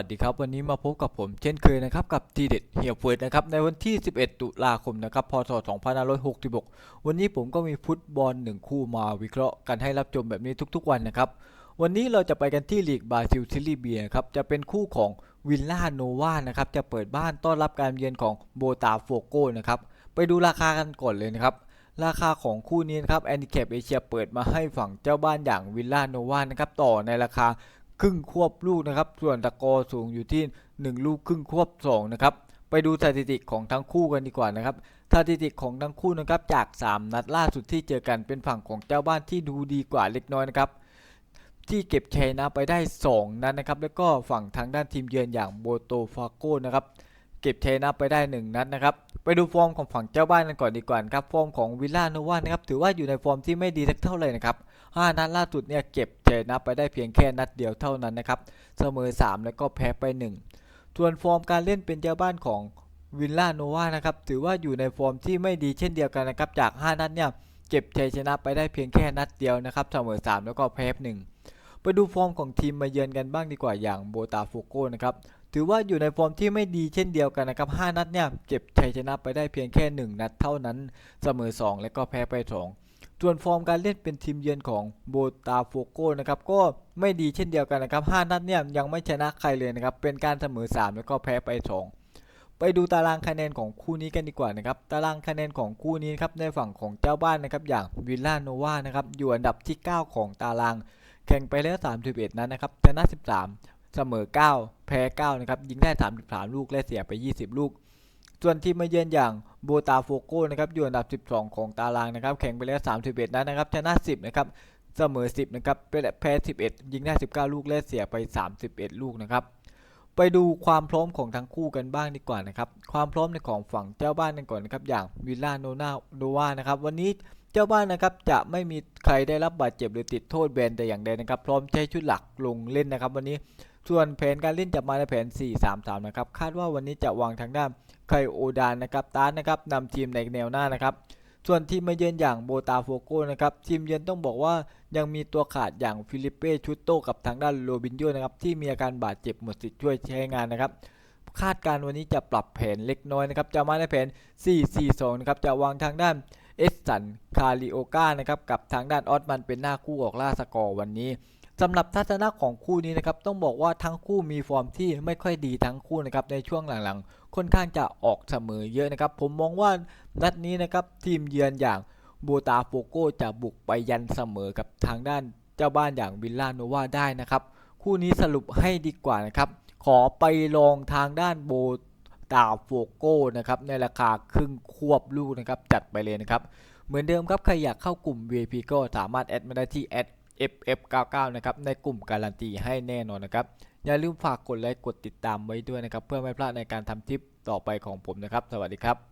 ัสดีครับ วันนี้มาพบกับผมเช่นเคยนะครับ กับทีเด็ดเฮียเฟิร์ดนะครับ ในวันที่ 11 ตุลาคมนะครับ พศ 2566 วันนี้ผมก็มีฟุตบอลหนึ่งคู่มาวิเคราะห์กันให้รับชมแบบนี้ทุกๆวันนะครับ วันนี้เราจะไปกันที่ลีกบราซิลซิลีเบียครับ จะเป็นคู่ของวิลล่าโนวานะครับ จะเปิดบ้านต้อนรับการเยือนของโบตาโฟโกนะครับ ไปดูราคากันก่อนเลยนะครับราคาของคู่นี้นะครับแอนดิแคปเอเชียเปิดมาให้ฝั่งเจ้าบ้านอย่างวิลล่าโนวานะครับต่อในราคา ครึ่งควบลูกนะครับ ส่วนตะกอสูงอยู่ที่ 1 ลูกครึ่งควบ2นะครับ ไปดูสถิติของทั้งคู่กันดีกว่านะครับ สถิติของทั้งคู่นะครับจาก 3 นัดล่าสุดที่เจอกันเป็นฝั่งของเจ้าบ้านที่ดูดีกว่าเล็กน้อยนะครับที่เก็บชัยนะไปได้ 2 นัดนะครับ แล้วก็ฝั่งทางด้านทีมเยือนอย่างโบโตฟาโกนะครับ เก็บชัยนะไปได้ 1 นัดนะครับ ไปดูฟอร์มของฝั่งเจ้าบ้านกันก่อนดีกว่าครับฟอร์มของวิลล่าโนวานะครับถือว่าอยู่ในฟอร์มที่ไม่ดีสักเท่าไหร่นะครับ5นัดล่าสุดเนี่ยเก็บชัยนะไปได้เพียงแค่นัดเดียวเท่านั้นนะครับเสมอ 3 แล้วก็แพ้ไป 1 ส่วนฟอร์มการเล่นเป็นเจ้าบ้านของวิลล่าโนวานะครับถือว่าอยู่ในฟอร์มที่ไม่ดีเช่นเดียวกันนะครับจาก 5 นัดเนี่ยเก็บชัยชนะไปได้เพียงแค่นัดเดียวนะครับเสมอ 3 แล้วก็แพ้หนึ่งไปดูฟอร์มของทีมมาเยือนกันบ้างดีกว่าอย่างโบตาโฟโกนะครับ ถือว่าอยู่ในฟอร์มที่ไม่ดีเช่นเดียวกันนะครับ 5 นัดเนี่ยเก็บชัยชนะไปได้เพียงแค่ 1 นัดเท่านั้นเสมอ 2 แล้วก็แพ้ไป 2 ส่วนฟอร์มการเล่นเป็นทีมเยือนของโบตาโฟโกนะครับก็ไม่ดีเช่นเดียวกันนะครับ 5 นัดเนี่ยยังไม่ชนะใครเลยนะครับเป็นการเสมอ 3 แล้วก็แพ้ไป 2ไปดูตารางคะแนนของคู่นี้กันดีกว่านะครับ ตารางคะแนนของคู่นี้ครับในฝั่งของเจ้าบ้านนะครับอย่างวิลล่าโนวานะครับอยู่อันดับที่ 9 ของตาราง แข่งไปแล้ว 31 นัดนะครับชนะ 13 เสมอ 9 แพ้ 9 นะครับ ยิงได้ 33 ลูก และเสียไป 20 ลูก ส่วนทีมมาเยือนอย่างโบตาโฟโกนะครับ อยู่อันดับ 12 ของตารางนะครับ แข่งไปแล้ว 31 นัดนะครับ ชนะ 10 นะครับ เสมอ 10 นะครับ แพ้ 11 ยิงได้ 19 ลูก และเสียไป 31 ลูกนะครับ ไปดูความพร้อมของทั้งคู่กันบ้างดีกว่านะครับ ความพร้อมในของฝั่งเจ้าบ้านกันก่อนนะครับ อย่างวิลล่าโนนาโนวานะครับ วันนี้เจ้าบ้านนะครับจะไม่มีใครได้รับบาดเจ็บหรือติดโทษแบนแต่อย่างใดนะครับ พร้อมใช้ชุดหลักลงเล่นนะครับ วันนี้ ส่วนแผนการเล่นจะมาในแผน 4-3-3 นะครับ คาดว่าวันนี้จะวางทางด้านไคโอดานนะครับตาร์นะครับนำทีมในแนวหน้านะครับ ส่วนทีมมาเยือนอย่างโบตาโฟโกนะครับ ทีมเยือนต้องบอกว่ายังมีตัวขาดอย่างฟิลิปเป้ชุตโตกับทางด้านโรบินโยนะครับ ที่มีอาการบาดเจ็บหมดสิทธิ์ช่วยใช้งานนะครับ คาดการ์วันนี้จะปรับแผนเล็กน้อยนะครับ จะมาในแผน 4-4-2 นะครับ จะวางทางด้านเอสสันคาริโอกานะครับ กับทางด้านออสมันเป็นหน้าคู่ออกล่าสกอร์วันนี้ สำหรับทัศนะของคู่นี้นะครับต้องบอกว่าทั้งคู่มีฟอร์มที่ไม่ค่อยดีทั้งคู่นะครับในช่วงหลังๆ ค่อนข้างจะออกเสมอเยอะนะครับ ผมมองว่านัดนี้นะครับทีมเยือนอย่างโบตาโฟโกจะบุกไปยันเสมอกับทางด้านเจ้าบ้านอย่างวิลล่าโนวาได้นะครับ คู่นี้สรุปให้ดีกว่านะครับ ขอไปลองทางด้านโบตาโฟโกนะครับในราคาครึ่งควบลูกนะครับจัดไปเลยนะครับ เหมือนเดิมครับใครอยากเข้ากลุ่ม VIP ก็สามารถแอดมาได้ที่แอด @ff99 นะครับในกลุ่มการันตีให้แน่นอนนะครับ อย่าลืมฝากกดไลค์กดติดตามไว้ด้วยนะครับ เพื่อไม่พลาดในการทำทริปต่อไปของผมนะครับ สวัสดีครับ